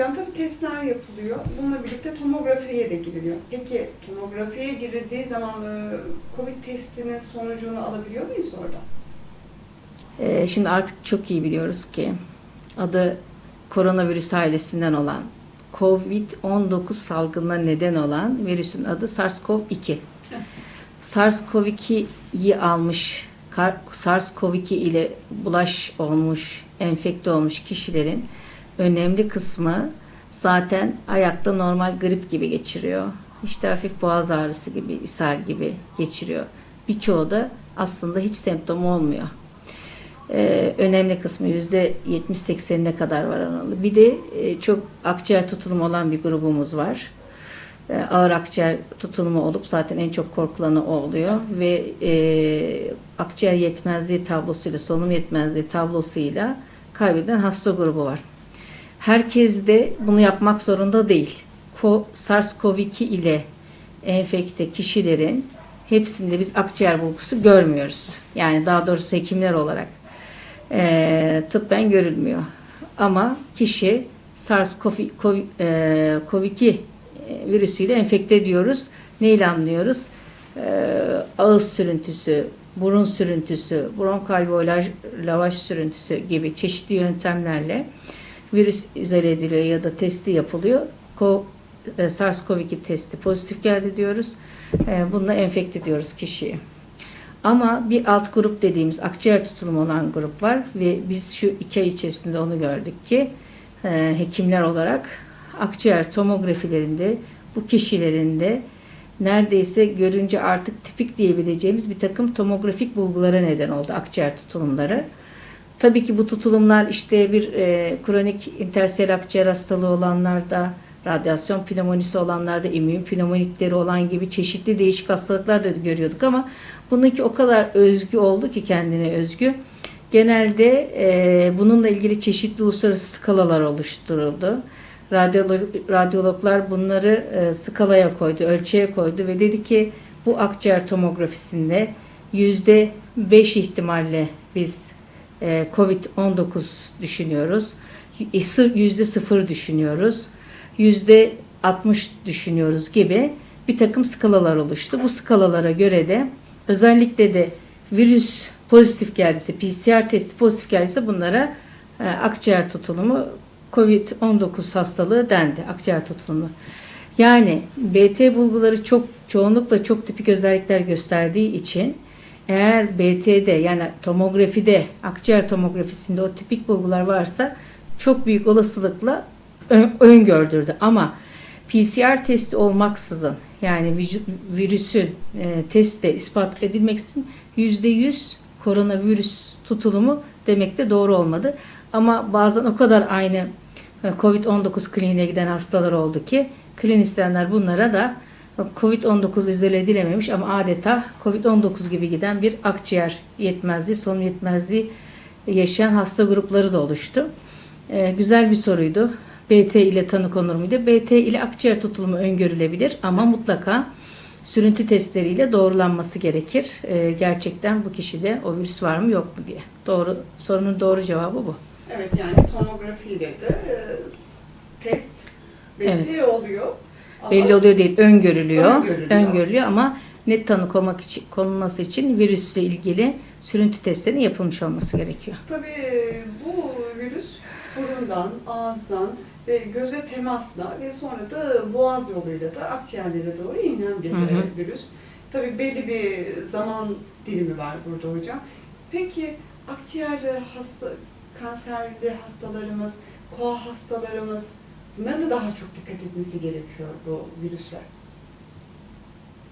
hocam tabii testler yapılıyor. Bununla birlikte tomografiye de giriliyor. Peki tomografiye girildiği zaman e, COVID testinin sonucunu alabiliyor muyuz orada? Ee, şimdi artık çok iyi biliyoruz ki adı koronavirüs ailesinden olan COVID-19 salgınına neden olan virüsün adı SARS-CoV-2. SARS-CoV-2'yi almış, kar- SARS-CoV-2 ile bulaş olmuş, enfekte olmuş kişilerin önemli kısmı zaten ayakta normal grip gibi geçiriyor. İşte hafif boğaz ağrısı gibi, ishal gibi geçiriyor. Birçoğu da aslında hiç semptom olmuyor. Ee, önemli kısmı yüzde 70-80'ine kadar var oranı. Bir de e, çok akciğer tutulumu olan bir grubumuz var. Ee, ağır akciğer tutulumu olup zaten en çok korkulanı o oluyor ve e, akciğer yetmezliği tablosuyla, solunum yetmezliği tablosuyla kaybeden hasta grubu var. Herkes de bunu yapmak zorunda değil. Ko- SARS-CoV-2 ile enfekte kişilerin hepsinde biz akciğer bulgusu görmüyoruz. Yani daha doğrusu hekimler olarak e, tıbben görülmüyor. Ama kişi SARS-CoV-2 e, COVID-2 e, virüsüyle enfekte diyoruz. Neyle anlıyoruz? E, ağız sürüntüsü, burun sürüntüsü, bronkalveolar lavaş sürüntüsü gibi çeşitli yöntemlerle virüs izole ediliyor ya da testi yapılıyor. E, SARS-CoV-2 testi pozitif geldi diyoruz. E, Bununla enfekte diyoruz kişiyi. Ama bir alt grup dediğimiz akciğer tutulumu olan grup var ve biz şu iki ay içerisinde onu gördük ki e, hekimler olarak akciğer tomografilerinde bu kişilerin de neredeyse görünce artık tipik diyebileceğimiz bir takım tomografik bulgulara neden oldu akciğer tutulumları. Tabii ki bu tutulumlar işte bir e, kronik intersel akciğer hastalığı olanlarda, radyasyon pneumonisi olanlarda, immün pneumonitleri olan gibi çeşitli değişik hastalıklar da görüyorduk ama bununki o kadar özgü oldu ki kendine özgü. Genelde e, bununla ilgili çeşitli uluslararası skalalar oluşturuldu. Radyolog, radyologlar bunları e, skalaya koydu, ölçüye koydu ve dedi ki bu akciğer tomografisinde yüzde beş ihtimalle biz e, Covid-19 düşünüyoruz. Yüzde sıfır düşünüyoruz. Yüzde 60 düşünüyoruz gibi bir takım skalalar oluştu. Bu skalalara göre de özellikle de virüs pozitif geldiyse, PCR testi pozitif geldiyse bunlara e, akciğer tutulumu COVID-19 hastalığı dendi. Akciğer tutulumu. Yani BT bulguları çok çoğunlukla çok tipik özellikler gösterdiği için eğer BT'de yani tomografide, akciğer tomografisinde o tipik bulgular varsa çok büyük olasılıkla ön- öngördürdü. Ama PCR testi olmaksızın yani vücut, virüsün e, testle ispat edilmeksizin %100 koronavirüs tutulumu demek de doğru olmadı. Ama bazen o kadar aynı e, COVID-19 kliniğine giden hastalar oldu ki klinisyenler bunlara da COVID-19 izole edilememiş ama adeta COVID-19 gibi giden bir akciğer yetmezliği, solunum yetmezliği yaşayan hasta grupları da oluştu. Ee, güzel bir soruydu. BT ile tanı konur muydu? BT ile akciğer tutulumu öngörülebilir ama mutlaka sürüntü testleriyle doğrulanması gerekir. Ee, gerçekten bu kişide o virüs var mı yok mu diye. Doğru sorunun doğru cevabı bu. Evet yani tomografiyle de e, test belli oluyor. Belli oluyor değil, öngörülüyor. Öngörülüyor. Öngörülüyor ama net tanı konmak için, konulması için virüsle ilgili sürüntü testlerinin yapılmış olması gerekiyor. Tabii bu virüs burundan, ağızdan ve göze temasla ve sonra da boğaz yoluyla da akciğerlere doğru inen bir Hı hı. e, virüs. Tabii belli bir zaman dilimi var burada hocam. Peki akciğer hasta, kanserli hastalarımız, koa hastalarımız bunların da daha çok dikkat etmesi gerekiyor bu virüsler.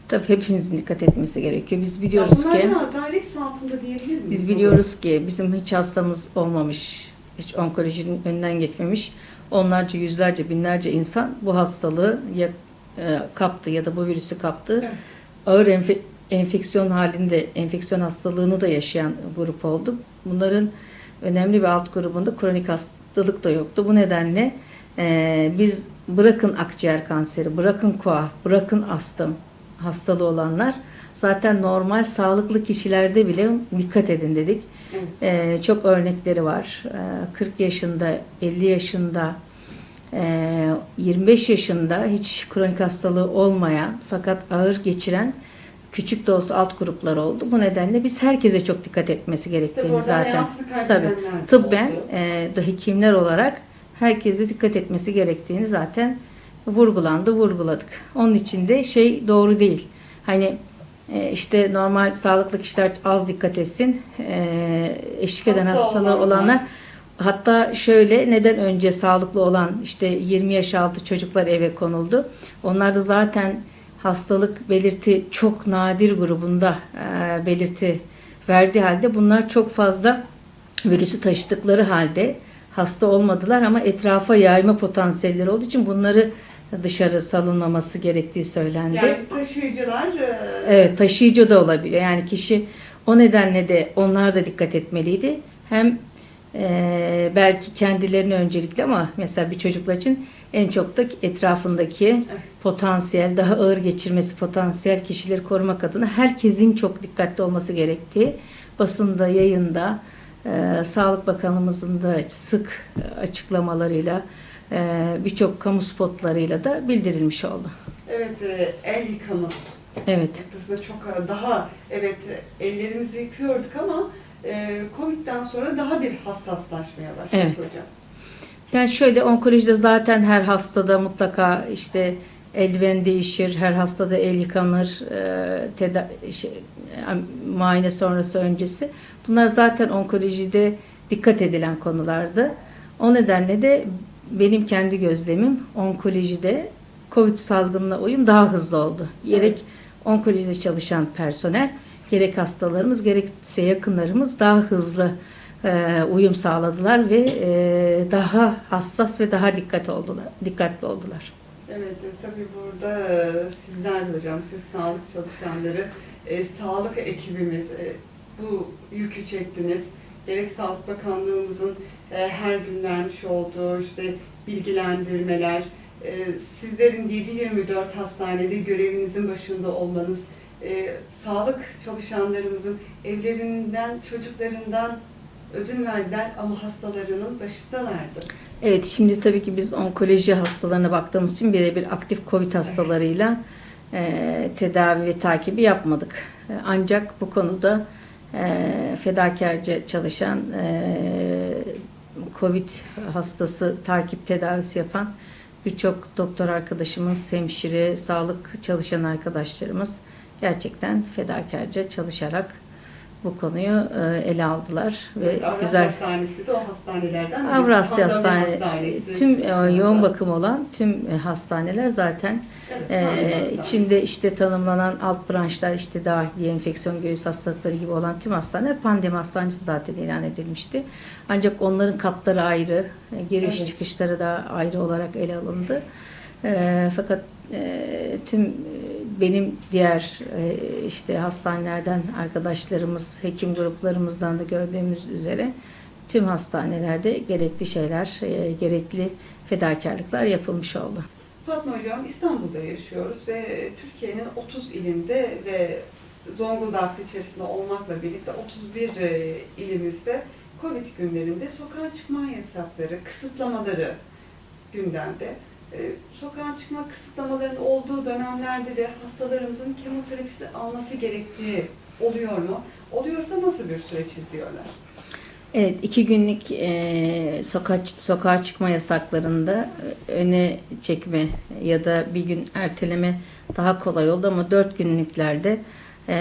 Tabii hepimizin dikkat etmesi gerekiyor. Biz biliyoruz ya ki risk altında diyebilir miyiz? biz biliyoruz ki bizim hiç hastamız olmamış, hiç onkolojinin önünden geçmemiş. Onlarca, yüzlerce, binlerce insan bu hastalığı ya, e, kaptı ya da bu virüsü kaptı. Evet. ağır enfe- enfeksiyon halinde enfeksiyon hastalığını da yaşayan grup oldu. Bunların önemli bir alt grubunda kronik hastalık da yoktu. Bu nedenle e, biz bırakın akciğer kanseri, bırakın koa, bırakın astım hastalığı olanlar zaten normal sağlıklı kişilerde bile dikkat edin dedik. E, çok örnekleri var. E, 40 yaşında, 50 yaşında Ee, 25 yaşında hiç kronik hastalığı olmayan fakat ağır geçiren küçük de olsa alt gruplar oldu. Bu nedenle biz herkese çok dikkat etmesi gerektiğini zaten tabii tıbben oldu. e, hekimler olarak herkese dikkat etmesi gerektiğini zaten vurgulandı, vurguladık. Onun için de şey doğru değil. Hani e, işte normal sağlıklı kişiler az dikkat etsin. E, eşlik eden Hasta hastalığı olanlar. olanlar hatta şöyle neden önce sağlıklı olan işte 20 yaş altı çocuklar eve konuldu. Onlar da zaten hastalık belirti çok nadir grubunda e, belirti verdiği halde bunlar çok fazla virüsü taşıdıkları halde hasta olmadılar ama etrafa yayma potansiyelleri olduğu için bunları dışarı salınmaması gerektiği söylendi. Yani taşıyıcılar e, Evet taşıyıcı da olabiliyor. Yani kişi o nedenle de onlar da dikkat etmeliydi. Hem e, belki kendilerini öncelikle ama mesela bir çocuklar için en çok da etrafındaki potansiyel, daha ağır geçirmesi potansiyel kişileri korumak adına herkesin çok dikkatli olması gerektiği basında, yayında, e, Sağlık Bakanımızın da sık açıklamalarıyla, e, birçok kamu spotlarıyla da bildirilmiş oldu. evet e, el yıkama Evet. Biz de çok e, daha evet e, ellerimizi yıkıyorduk ama e, Covid'den sonra daha bir hassaslaşmaya başladık Evet. hocam. Yani şöyle onkolojide zaten her hastada mutlaka işte eldiven değişir, her hastada el yıkanır, e, teda- şey, e, muayene sonrası öncesi. Bunlar zaten onkolojide dikkat edilen konulardı. O nedenle de benim kendi gözlemim onkolojide COVID salgınına uyum daha hızlı oldu. Gerek onkolojide çalışan personel, gerek hastalarımız, gerekse yakınlarımız daha hızlı e, uyum sağladılar ve e, daha hassas ve daha dikkat oldular, dikkatli oldular. Evet, e, tabii burada e, sizler hocam, siz sağlık çalışanları, e, sağlık ekibimiz e, bu yükü çektiniz. Gerek Sağlık Bakanlığımızın e, her gün vermiş olduğu işte bilgilendirmeler, e, sizlerin 7-24 hastanede görevinizin başında olmanız, e, sağlık çalışanlarımızın evlerinden, çocuklarından ödün verdiler ama hastalarının başındalardı. Evet şimdi tabii ki biz onkoloji hastalarına baktığımız için birebir aktif COVID hastalarıyla e, tedavi ve takibi yapmadık. E, ancak bu konuda e, fedakarca çalışan e, COVID hastası takip tedavisi yapan birçok doktor arkadaşımız, hemşire, sağlık çalışan arkadaşlarımız gerçekten fedakarca çalışarak bu konuyu e, ele aldılar ve Evet, Avrasya güzel Hastanesi de o hastanelerden. Avrasya Hastane, Hastanesi. tüm e, yoğun bakım olan tüm e, hastaneler zaten Evet, e, içinde işte tanımlanan alt branşlar işte dahiliye, enfeksiyon, göğüs hastalıkları gibi olan tüm hastaneler pandemi hastanesi zaten ilan edilmişti. Ancak onların katları ayrı, giriş Evet. çıkışları da ayrı olarak ele alındı. E, fakat e, tüm benim diğer e, işte hastanelerden arkadaşlarımız, hekim gruplarımızdan da gördüğümüz üzere tüm hastanelerde gerekli şeyler, e, gerekli fedakarlıklar yapılmış oldu. Fatma Hocam İstanbul'da yaşıyoruz ve Türkiye'nin 30 ilinde ve Zonguldak içerisinde olmakla birlikte 31 e, ilimizde Covid günlerinde sokağa çıkma yasakları, kısıtlamaları gündemde. E, Sokağa çıkma kısıtlamalarının olduğu dönemlerde de hastalarımızın kemoterapisi alması gerektiği oluyor mu? Oluyorsa nasıl bir süreç izliyorlar? Evet, iki günlük e, sokağa, sokağa çıkma yasaklarında e, öne çekme ya da bir gün erteleme daha kolay oldu ama dört günlüklerde e,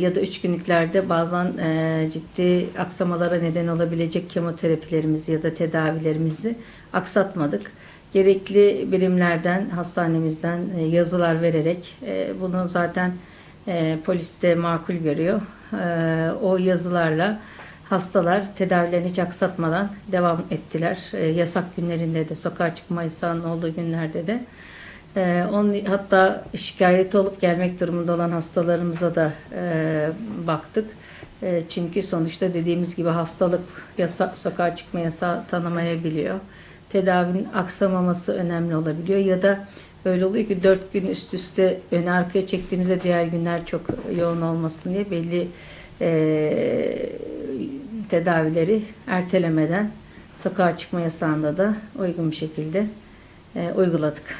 ya da üç günlüklerde bazen e, ciddi aksamalara neden olabilecek kemoterapilerimizi ya da tedavilerimizi aksatmadık. Gerekli birimlerden, hastanemizden e, yazılar vererek e, bunu zaten e, polis de makul görüyor. O yazılarla hastalar tedavilerini hiç aksatmadan devam ettiler. Yasak günlerinde de, sokağa çıkma yasağının olduğu günlerde de. Onun, hatta şikayet olup gelmek durumunda olan hastalarımıza da baktık. Çünkü sonuçta dediğimiz gibi hastalık yasa, sokağa çıkma yasağı tanımayabiliyor. Tedavinin aksamaması önemli olabiliyor ya da öyle oluyor ki dört gün üst üste öne arkaya çektiğimizde diğer günler çok yoğun olmasın diye belli e, tedavileri ertelemeden sokağa çıkma yasağında da uygun bir şekilde e, uyguladık.